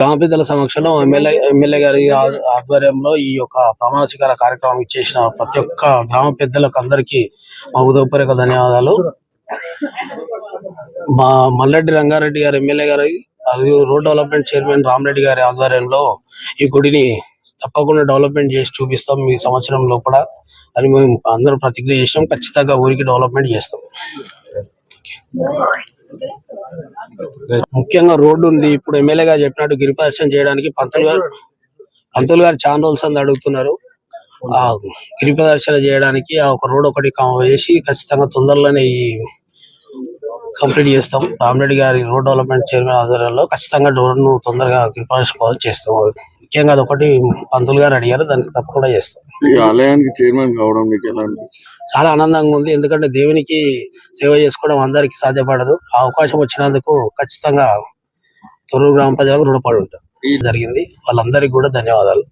గ్రామ సమక్షంలో MLA MLA గారి ఆధ్వర్యంలో ఈ యొక్క ప్రమాణ స్వీకార కార్యక్రమం చేసిన ప్రతి ఒక్క గ్రామ పెద్దలకు అందరికీ మా ఉదయపూర్వక ధన్యవాదాలు. మా మల్లెడ్డి రంగారెడ్డి గారు ఎమ్మెల్యే గారి అది రోడ్ డెవలప్మెంట్ చైర్మన్ రామరెడ్డి గారి ఆధ్వర్యంలో ఈ గుడిని తప్పకుండా డెవలప్మెంట్ చేసి చూపిస్తాం ఈ సంవత్సరం లోపల. అని మేము అందరూ ప్రతిజ్ఞ చేసాం ఖచ్చితంగా ఊరికి డెవలప్మెంట్ చేస్తాం. ముఖ్యంగా రోడ్డు ఉంది. ఇప్పుడు ఎమ్మెల్యే గారు చెప్పినట్టు గిరి చేయడానికి పంతులు గారు పంతులు గారు చాలా రోజులు సంది అడుగుతున్నారు. ఆ గిరి ప్రదర్శన చేయడానికి ఆ ఒక రోడ్ ఒకటి వేసి ఖచ్చితంగా తొందరలోనే ఈ కంప్లీట్ చేస్తాం. రామరెడ్డి గారి రోడ్ డెవలప్మెంట్ చైర్మన్ ఆధ్వర్యంలో ఖచ్చితంగా డోర్ను తొందరగా కోసం చేస్తాం. ముఖ్యంగా అదొకటి పంతులు గారు అడిగారు దానికి తప్పకుండా చేస్తాం. ఈ ఆలయానికి చైర్మన్ కావడం మీకు ఎలా చాలా ఆనందంగా ఉంది. ఎందుకంటే దేవునికి సేవ చేసుకోవడం అందరికీ సాధ్యపడదు. ఆ అవకాశం వచ్చినందుకు ఖచ్చితంగా తొర్రూరు గ్రామ ప్రజలకు రుణపడి ఉంటాం జరిగింది. వాళ్ళందరికీ కూడా ధన్యవాదాలు.